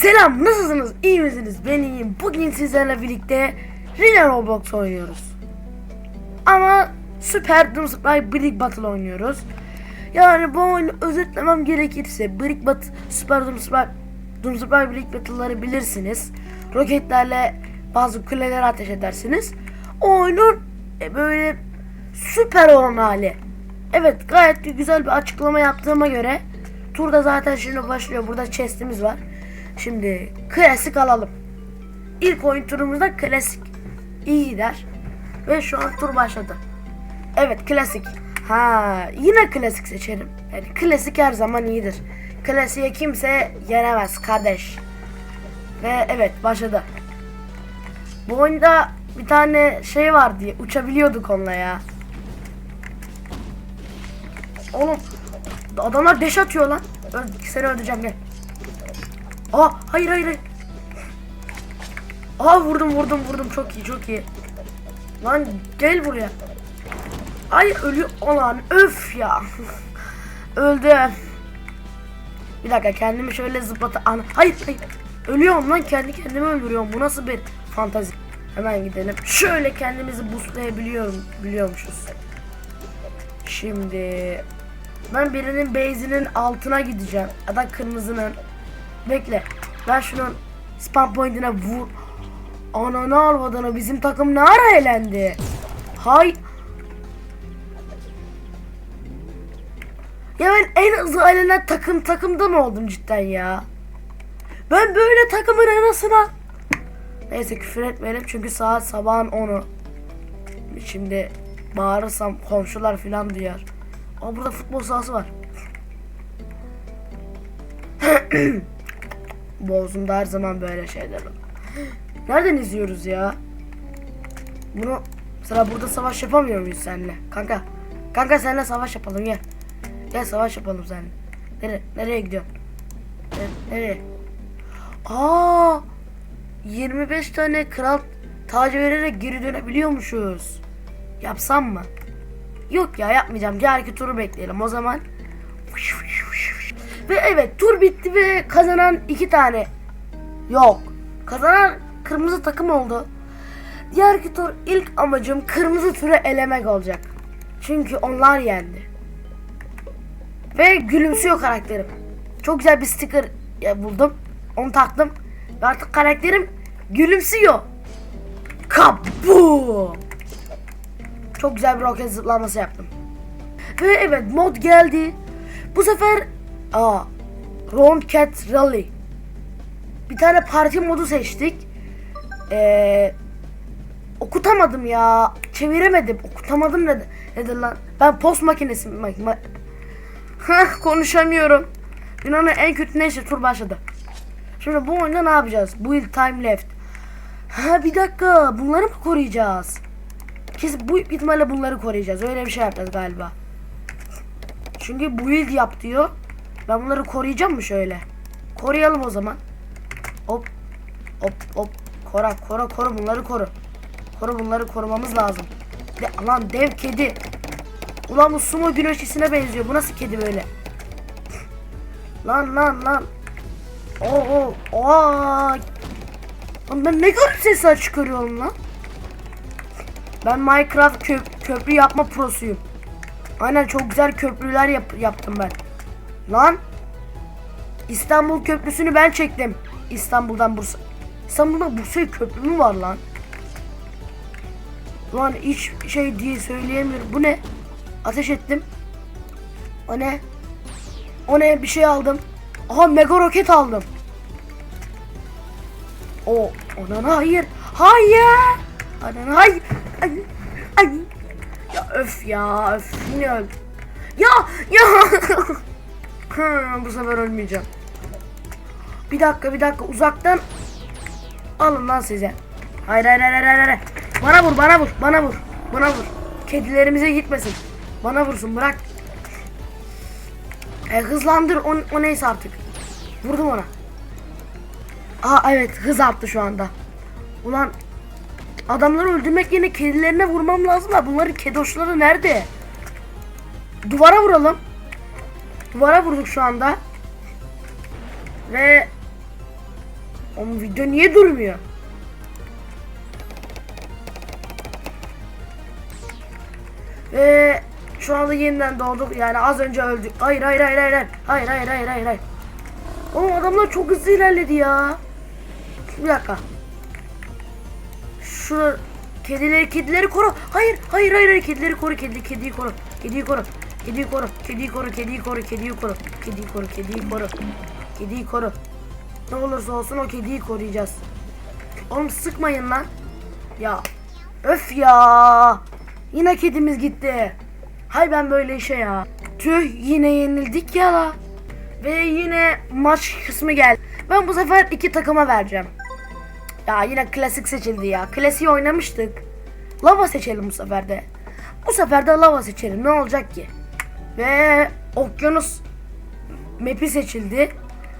Selam nasılsınız? İyi misiniz? Ben iyiyim. Bugün sizlerle birlikte Rina Roblox oynuyoruz. Ama Super Doom Spy Brick Battle oynuyoruz. Yani bu oyunu özetlemem gerekirse Brick Battle Super Doom Spy Doom Spy Brick Battle'ları bilirsiniz. Roketlerle bazı kuleleri ateş edersiniz. O oyunun e, böyle süper olan hali. Evet gayet güzel bir açıklama yaptığıma göre Turda zaten şimdi başlıyor. Burada chest'imiz var. Şimdi klasik alalım. İlk oyun turumuzda klasik. iyi gider. Ve şu an tur başladı. Evet klasik. Ha yine klasik seçerim. Yani klasik her zaman iyidir. Klasiğe kimse yenemez kardeş. Ve evet başladı. Bu oyunda bir tane şey var diye uçabiliyorduk onunla ya. Oğlum adamlar deş atıyor lan. Öl- seni öldüreceğim gel. Aa hayır hayır hayır. Aa vurdum vurdum vurdum çok iyi çok iyi. Lan gel buraya. Ay ölüyor olan öf ya. Öldü. Bir dakika kendimi şöyle zıplata... Ana, hayır hayır. Ölüyorum lan kendi kendimi öldürüyorum. Bu nasıl bir fantazi? Hemen gidelim. Şöyle kendimizi boostlayabiliyorum biliyormuşuz. Şimdi ben birinin base'inin altına gideceğim. Ya da kırmızının. Bekle. Ben şunun spam point'ine vur. Ananı almadığını bizim takım ne ara elendi? Hay. Ya ben en hızlı elenen takım takımda mı oldum cidden ya? Ben böyle takımın anasına. Neyse küfür etmeyelim çünkü saat sabahın 10'u. Şimdi bağırırsam komşular filan duyar. Aa burada futbol sahası var. Bozumda her zaman böyle şeyler var. Nereden izliyoruz ya? Bunu sıra burada savaş yapamıyor muyuz seninle? Kanka. Kanka seninle savaş yapalım gel. Gel savaş yapalım seninle. Nere nereye gidiyorsun? Ne- Nereye? Aa! 25 tane kral tacı vererek geri dönebiliyormuşuz. Yapsam mı? Yok ya yapmayacağım. Diğerki turu bekleyelim o zaman. Ve evet tur bitti ve kazanan iki tane. Yok. Kazanan kırmızı takım oldu. Diğerki tur ilk amacım kırmızı türü elemek olacak. Çünkü onlar yendi. Ve gülümsüyor karakterim. Çok güzel bir sticker buldum. Onu taktım. Ve artık karakterim gülümsüyor. Kabu! Çok güzel bir roket zıplaması yaptım. Ve evet mod geldi. Bu sefer aa Round Cat Rally. Bir tane parti modu seçtik. Ee, okutamadım ya. Çeviremedim. Okutamadım ne nedir lan? Ben post makinesi ma- ma- Hah konuşamıyorum. Dünyanın en kötü neyse tur başladı. Şimdi bu oyunda ne yapacağız? Build time left. Ha bir dakika bunları mı koruyacağız? Kesin bu ihtimalle bunları koruyacağız. Öyle bir şey yapacağız galiba. Çünkü build yap diyor. Ben bunları koruyacağım mı şöyle? Koruyalım o zaman. Hop. Hop hop. Kora kora koru bunları koru. Koru bunları korumamız lazım. De, lan dev kedi. Ulan bu sumo güneşçisine benziyor. Bu nasıl kedi böyle? Lan lan lan. Oo oo. Lan ben ne garip sesler çıkarıyorum lan. Ben Minecraft kö- köprü yapma prosuyum. Aynen çok güzel köprüler yap- yaptım ben. Lan. İstanbul Köprüsü'nü ben çektim. İstanbul'dan Bursa. İstanbul'da Bursa'ya köprü mü var lan? Lan hiç şey diye söyleyemiyorum. Bu ne? Ateş ettim. O ne? O ne? Bir şey aldım. Aha mega roket aldım. O, ona hayır. Hayır. Ana hayır. Ay, ay. Ya öf ya öf yine öl. Ya ya. Bu sefer ölmeyeceğim. Bir dakika bir dakika uzaktan alın lan size. Hayır hayır hayır hayır hayır. Bana vur bana vur bana vur. Bana vur. Kedilerimize gitmesin. Bana vursun bırak. E, hızlandır o, o neyse artık. Vurdum ona. Aa evet hız arttı şu anda. Ulan adamları öldürmek yerine kedilerine vurmam lazım da bunların kedoşları nerede? Duvara vuralım. Duvara vurduk şu anda. Ve Oğlum video niye durmuyor? Ve şu anda yeniden doğduk. Yani az önce öldük. Hayır hayır hayır. hayır. Hayır hayır hayır hayır hayır. Oğlum adamlar çok hızlı ilerledi ya. Bir dakika. Şu kedileri kedileri koru. Hayır hayır hayır, hayır. kedileri koru kedi kediyi koru. Kediyi koru. Kediyi koru. Kediyi koru. Kediyi koru. Kediyi koru. Kediyi koru. Kediyi koru. Kediyi koru. Ne olursa olsun o kediyi koruyacağız. Oğlum sıkmayın lan. Ya öf ya. Yine kedimiz gitti. Hay ben böyle işe ya. Tüh yine yenildik ya la. Ve yine maç kısmı geldi. Ben bu sefer iki takıma vereceğim. Ya yine klasik seçildi ya. Klasiği oynamıştık. Lava seçelim bu sefer de. Bu sefer de lava seçelim. Ne olacak ki? Ve okyanus map'i seçildi.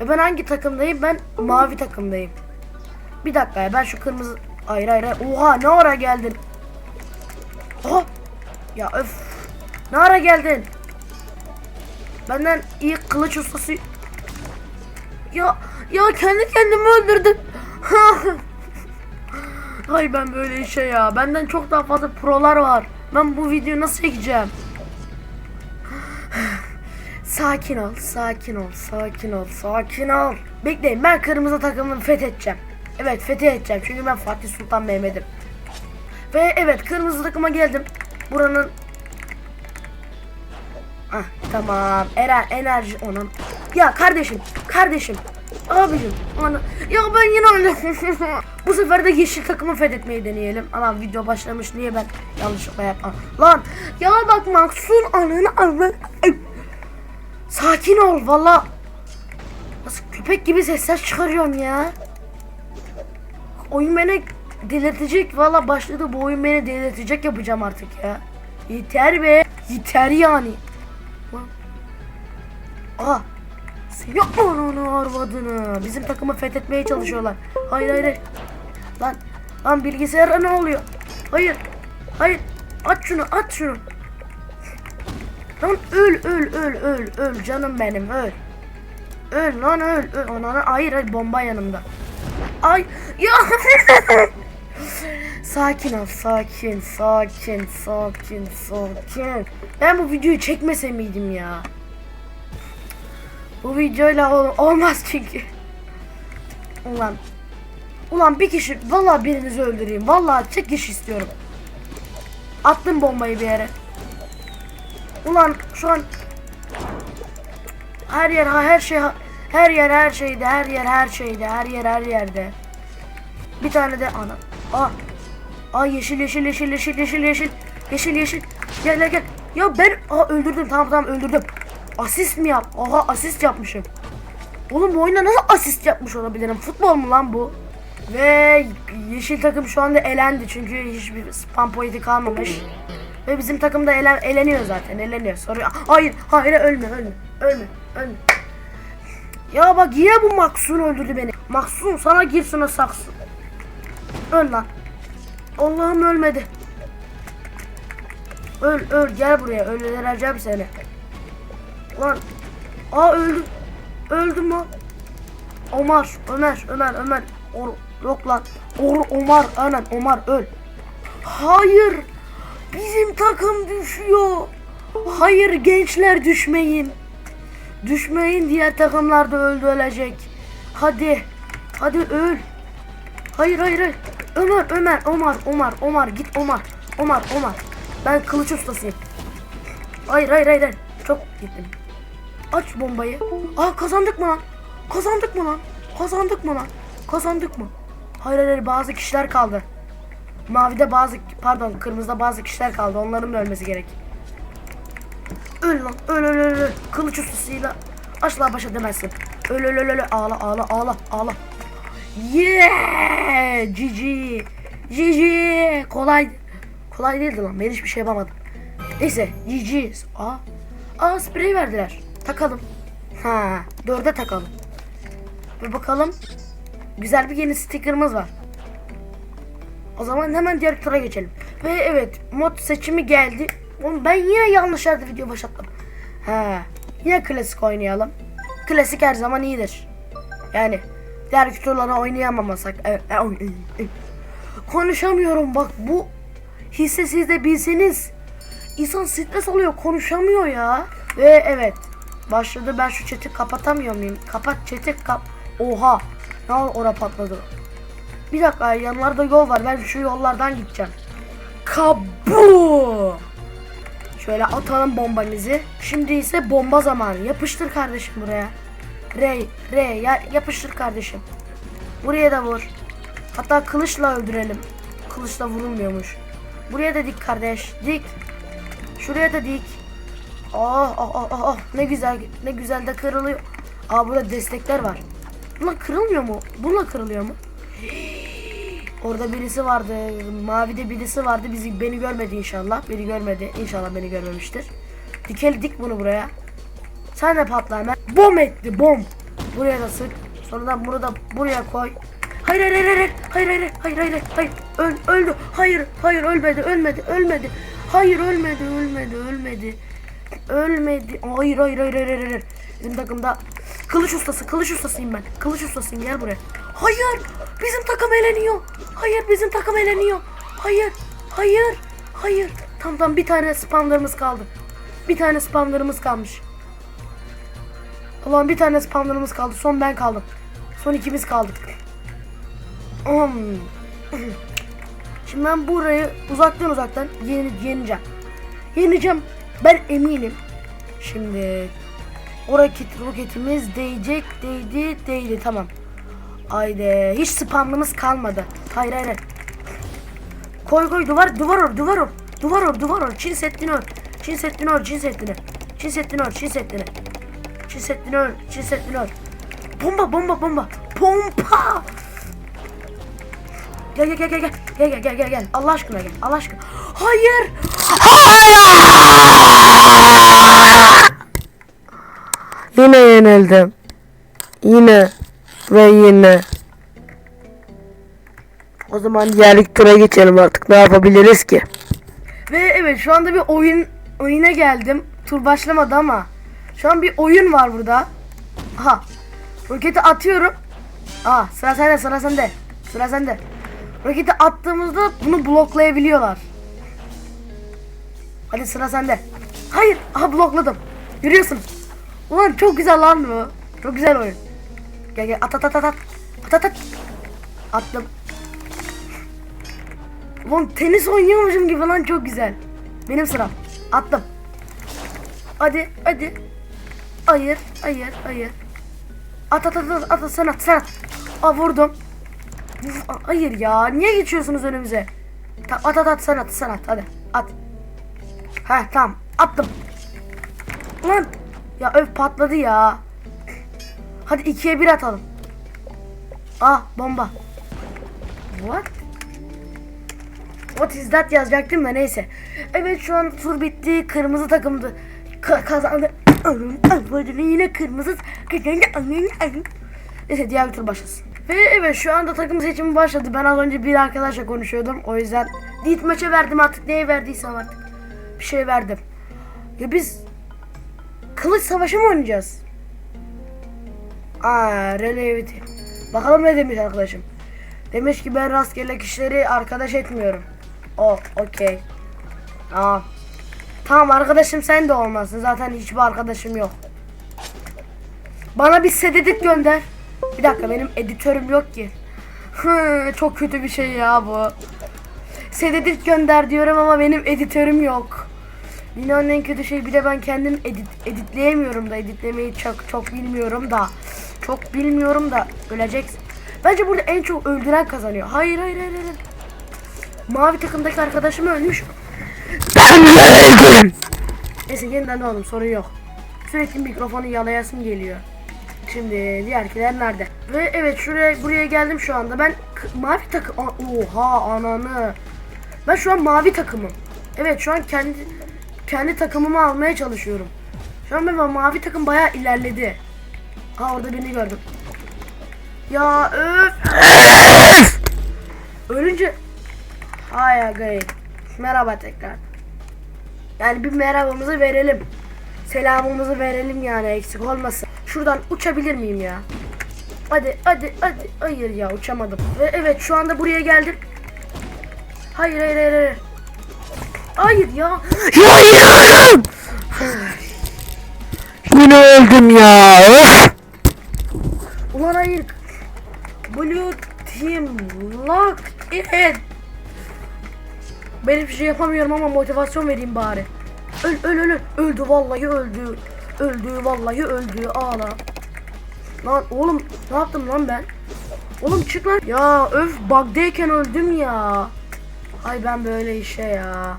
Ve ben hangi takımdayım? Ben mavi takımdayım. Bir dakika ya ben şu kırmızı... Hayır hayır hayır. Oha ne ara geldin? Oha. Ya öf. Ne ara geldin? Benden iyi kılıç ustası... Ya ya kendi kendimi öldürdüm. Hay ben böyle işe ya. Benden çok daha fazla prolar var. Ben bu videoyu nasıl çekeceğim? Sakin ol, sakin ol, sakin ol, sakin ol. Bekleyin ben kırmızı takımını fethedeceğim. Evet fethedeceğim çünkü ben Fatih Sultan Mehmet'im. Ve evet kırmızı takıma geldim. Buranın Ah tamam. Eren enerji onun. Ya kardeşim, kardeşim. Abicim, ana. Ya ben yine öyle. Bu sefer de yeşil takımı fethetmeyi deneyelim. Ana video başlamış. Niye ben yanlışlıkla yapmam? Lan ya bak Maksun ananı ananı. Sakin ol valla. Nasıl köpek gibi sesler çıkarıyorsun ya. Oyun beni delirtecek. Valla başladı bu oyun beni delirtecek yapacağım artık ya. Yeter be. Yeter yani. Aha. Seni ananı arvadını. Bizim takımı fethetmeye çalışıyorlar. Hayır hayır hayır. Lan. Lan bilgisayara ne oluyor? Hayır. Hayır. At şunu at şunu. Lan öl öl öl öl öl canım benim öl. Öl lan öl öl. Ananı hayır hayır bomba yanımda. Ay ya. sakin ol sakin sakin sakin sakin. Ben bu videoyu çekmese miydim ya? Bu videoyla ol- olmaz çünkü. Ulan. Ulan bir kişi vallahi birinizi öldüreyim. Vallahi tek kişi istiyorum. Attım bombayı bir yere. Ulan şu an her yer ha her şey her yer her şeyde her yer her şeyde her yer her yerde. Bir tane de ana. Aa. Aa yeşil yeşil yeşil yeşil yeşil yeşil yeşil yeşil. Gel gel gel. Ya ben aa öldürdüm tamam tamam öldürdüm. Asist mi yap? Aha asist yapmışım. Oğlum bu oyunda nasıl asist yapmış olabilirim? Futbol mu lan bu? Ve yeşil takım şu anda elendi çünkü hiçbir spam pointi kalmamış. Ve bizim takım da elen, eleniyor zaten eleniyor. Soruyor. Hayır hayır ölme ölme ölme ölme. Ya bak yine bu Maksun öldürdü beni. Maksun sana girsin o saksı. Öl lan. Allah'ım ölmedi. Öl öl gel buraya öldüreceğim seni. Lan. Aa öldüm. Öldüm mü? Omar, Ömer, Ömer, Ömer. Or, yok lan. Or, Omar, aynen Omar öl. Hayır. Bizim takım düşüyor. Hayır gençler düşmeyin. Düşmeyin diğer takımlar da öldü ölecek. Hadi. Hadi öl. Hayır hayır hayır. Ömer Ömer Omar Omar Omar git Omar. Omar Omar. Ben kılıç ustasıyım. Hayır hayır hayır. Çok gittim. Aç bombayı. Aa kazandık mı lan? Kazandık mı lan? Kazandık mı lan? Kazandık mı? Hayır hayır, bazı kişiler kaldı. Mavide bazı pardon kırmızıda bazı kişiler kaldı. Onların da ölmesi gerek. Öl lan öl öl öl öl. Kılıç ustasıyla asla baş edemezsin. Öl öl öl öl ağla ağla ağla ağla. Yeah! GG. GG. Kolay. Kolay değildi lan. Ben hiçbir şey yapamadım. Neyse GG. Aa. Aa sprey verdiler. Takalım. Ha, dörde takalım. Ve bakalım. Güzel bir yeni sticker'ımız var. O zaman hemen diğer tura geçelim. Ve evet mod seçimi geldi. Ben yine yanlış yerde video başlattım. Ha, yine klasik oynayalım. Klasik her zaman iyidir. Yani diğer kutulara oynayamamasak. Evet, e, e. Konuşamıyorum bak bu hisse siz de bilseniz. İnsan stres oluyor konuşamıyor ya. Ve evet başladı ben şu chat'i kapatamıyor muyum? Kapat chat'i kap. Oha. Ne oldu ora patladı. Bir dakika yanlarda yol var ben şu yollardan gideceğim. Kabu. Şöyle atalım bombamızı. Şimdi ise bomba zamanı. Yapıştır kardeşim buraya. Rey, Rey ya, yapıştır kardeşim. Buraya da vur. Hatta kılıçla öldürelim. Kılıçla vurulmuyormuş. Buraya da dik kardeş. Dik. Şuraya da dik. Oh oh oh oh, oh. ne güzel ne güzel de kırılıyor. Aa burada destekler var. Bunlar kırılmıyor mu? Bununla kırılıyor mu? Orada birisi vardı. Mavide birisi vardı. Bizi beni görmedi inşallah. Beni görmedi. İnşallah beni görmemiştir. Dikel dik bunu buraya. Sen de patla hemen. Bom etti bom. Buraya da sık. Sonradan bunu da buraya koy. Hayır hayır hayır hayır hayır hayır hayır hayır hayır Öl, öldü hayır hayır ölmedi ölmedi ölmedi hayır ölmedi ölmedi ölmedi ölmedi hayır hayır hayır hayır hayır, bizim takımda kılıç ustası kılıç ustasıyım ben kılıç ustasıyım gel buraya hayır bizim takım eleniyor hayır bizim takım eleniyor hayır hayır hayır tam tam bir tane spamlarımız kaldı bir tane spamlarımız kalmış Ulan bir tane spamlarımız kaldı. Son ben kaldım. Son ikimiz kaldık. Şimdi ben burayı uzaktan uzaktan yeni, yeneceğim. Yeneceğim. Ben eminim. Şimdi o roket, roketimiz değecek. Değdi. Değdi. Tamam. Haydi. Hiç spamlımız kalmadı. Hayır hayır. hayır. Koy koy duvar duvar or duvar or. Duvar or duvar or. Çin Seddi'ni ör. Çin Seddi'ni ör. Çin Seddi'ni. Çin Seddi'ni ör. Çin Seddi'ni. Çin Seddi'ni ör. Çin Seddi'ni ör. Bomba bomba bomba. Pompa. Gel gel gel gel gel. Gel gel gel gel gel. Allah aşkına gel. Allah aşkına. Hayır. Yine yenildim. Yine ve yine. O zaman diğer tura geçelim artık. Ne yapabiliriz ki? Ve evet şu anda bir oyun oyuna geldim. Tur başlamadı ama. Şu an bir oyun var burada. Aha. Roketi atıyorum. Aa sıra sende sıra sende. Sıra sende. Roketi attığımızda bunu bloklayabiliyorlar. Hadi sıra sende. Hayır. Aha blokladım. Görüyorsunuz. Ulan çok güzel lan bu. Çok güzel oyun. Gel gel at at at at at. At at at. Attım. Ulan tenis oynuyormuşum gibi lan çok güzel. Benim sıram. Attım. Hadi hadi. Hayır hayır hayır. At at at at, at sen at sen at. Aa vurdum. Uf, Hayır ya niye geçiyorsunuz önümüze? Ta- At at at sen at sen at hadi at. Heh tamam attım. Lan ya öf patladı ya. Hadi ikiye bir atalım. Ah bomba. What? What is that yazacaktım da neyse. Evet şu an tur bitti. Kırmızı takımdı. Ka- kazandı. Yine kırmızı. Neyse diğer tur başlasın. Ve evet şu anda takım seçimi başladı. Ben az önce bir arkadaşla konuşuyordum. O yüzden Dit maça verdim artık. Neye verdiysem artık. Bir şey verdim. Ya biz kılıç savaşı mı oynayacağız? Aa. Bakalım ne demiş arkadaşım. Demiş ki ben rastgele kişileri arkadaş etmiyorum. O, okey. Aa. Tamam arkadaşım sen de olmasın. Zaten hiçbir arkadaşım yok. Bana bir sededik gönder. Bir dakika benim editörüm yok ki. Çok kötü bir şey ya bu. Sededik gönder diyorum ama benim editörüm yok. Dünyanın en kötü şey bir de ben kendim edit, editleyemiyorum da editlemeyi çok çok bilmiyorum da çok bilmiyorum da öleceksin. Bence burada en çok öldüren kazanıyor. Hayır hayır hayır hayır. Mavi takımdaki arkadaşım ölmüş. Ben yenildim. Neyse yeniden oğlum sorun yok. Sürekli mikrofonu yalayasım geliyor. Şimdi diğerkiler nerede? Ve evet şuraya buraya geldim şu anda. Ben mavi takım oha ananı. Ben şu an mavi takımım. Evet şu an kendi kendi takımımı almaya çalışıyorum. Şu an ben mavi takım bayağı ilerledi. Ha orada birini gördüm. Ya öf. Ölünce Hay agayı. Merhaba tekrar. Yani bir merhabamızı verelim. Selamımızı verelim yani eksik olmasın. Şuradan uçabilir miyim ya? Hadi hadi hadi. Hayır ya uçamadım. Ve evet şu anda buraya geldim. Hayır hayır hayır. Hayır, hayır ya. Ya yine Yine öldüm ya. Ulan hayır. Blue Team Lock it. Ben hiçbir şey yapamıyorum ama motivasyon vereyim bari. Öl öl öl. Öldü vallahi öldü. Öldü vallahi öldü. Ağla. Lan oğlum ne yaptım lan ben? Oğlum çık lan. Ya öf bug'dayken öldüm ya. Ay ben böyle işe ya.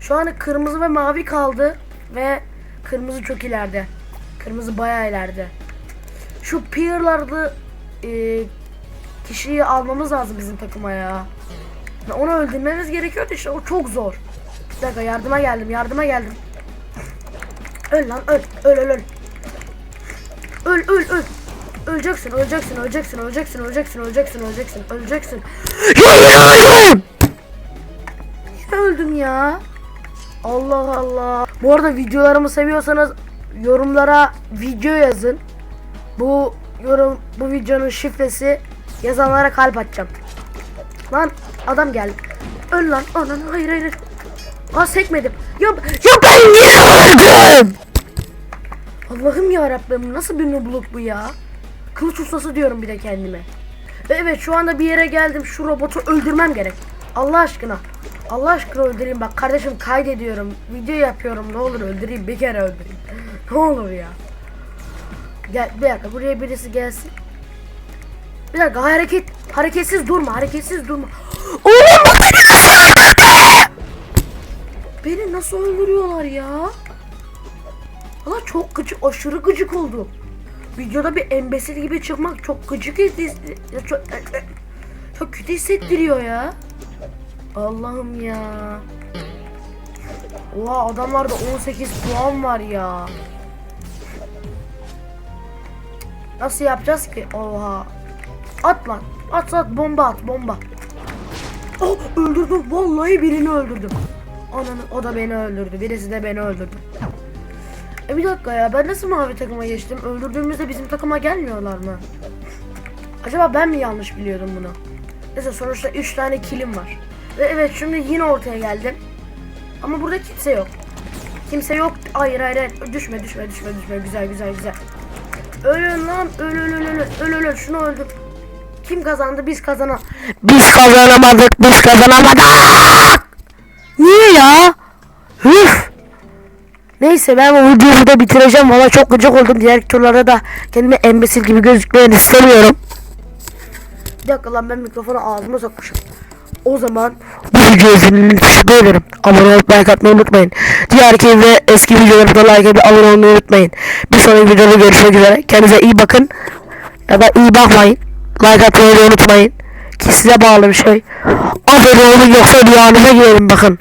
Şu an kırmızı ve mavi kaldı ve kırmızı çok ileride. Kırmızı bayağı ileride. Şu peer'larda e, kişiyi almamız lazım bizim takıma ya. Ya Onu öldürmemiz gerekiyordu işte o çok zor. Bir dakika yardıma geldim yardıma geldim. Öl lan öl öl öl öl. Öl öl öl. Öleceksin öleceksin öleceksin öleceksin öleceksin öleceksin öleceksin öleceksin. Yine öldüm ya. Allah Allah. Bu arada videolarımı seviyorsanız yorumlara video yazın. Bu yorum bu videonun şifresi yazanlara kalp atacağım. Lan adam geldi. Öl lan. Anan hayır hayır. hayır. Aa sekmedim. Ya, Ya ben yine öldüm. Allah'ım ya Rabbim nasıl bir nubluk bu ya? Kılıç ustası diyorum bir de kendime. Ve evet şu anda bir yere geldim. Şu robotu öldürmem gerek. Allah aşkına. Allah aşkına öldüreyim bak kardeşim kaydediyorum. Video yapıyorum ne olur öldüreyim bir kere öldüreyim. ne olur ya. Gel bir dakika buraya birisi gelsin. Bir dakika hareket hareketsiz durma hareketsiz durma. Oğlum beni nasıl öldürüyorlar ya? Valla çok gıcık, aşırı gıcık oldum. Videoda bir embesil gibi çıkmak çok gıcık çok, çok kötü hissettiriyor ya. Allah'ım ya. Oha adamlarda 18 puan var ya. Nasıl yapacağız ki? Oha. At lan. At at bomba at bomba. Oh öldürdüm. Vallahi birini öldürdüm. Ananı o da beni öldürdü. Birisi de beni öldürdü. E bir dakika ya ben nasıl mavi takıma geçtim? Öldürdüğümüzde bizim takıma gelmiyorlar mı? Acaba ben mi yanlış biliyordum bunu? Neyse sonuçta 3 tane kilim var. Ve evet şimdi yine ortaya geldim. Ama burada kimse yok. Kimse yok. Hayır hayır. Düşme düşme düşme düşme. Güzel güzel güzel. Ölün lan. Öl öl öl öl. Öl öl. Şunu öldür. Kim kazandı? Biz kazanan. Biz kazanamadık, biz kazanamadık. Niye ya? Üf. Neyse ben bu videoyu burada bitireceğim. Valla çok gıcık oldum. Diğer turlarda da kendimi embesil gibi gözükmeni istemiyorum. Bir dakika lan ben mikrofonu ağzıma sokmuşum. O zaman Bu videoyu izlediğiniz için ederim. Abone olup like atmayı unutmayın. Diğerki ve eski videoları da like edip abone olmayı unutmayın. Bir sonraki videoda görüşmek üzere. Kendinize iyi bakın. Ya da iyi bakmayın. Like atmayı da unutmayın. Ki size bağlı bir şey. Abone olun yoksa rüyanıza girelim bakın.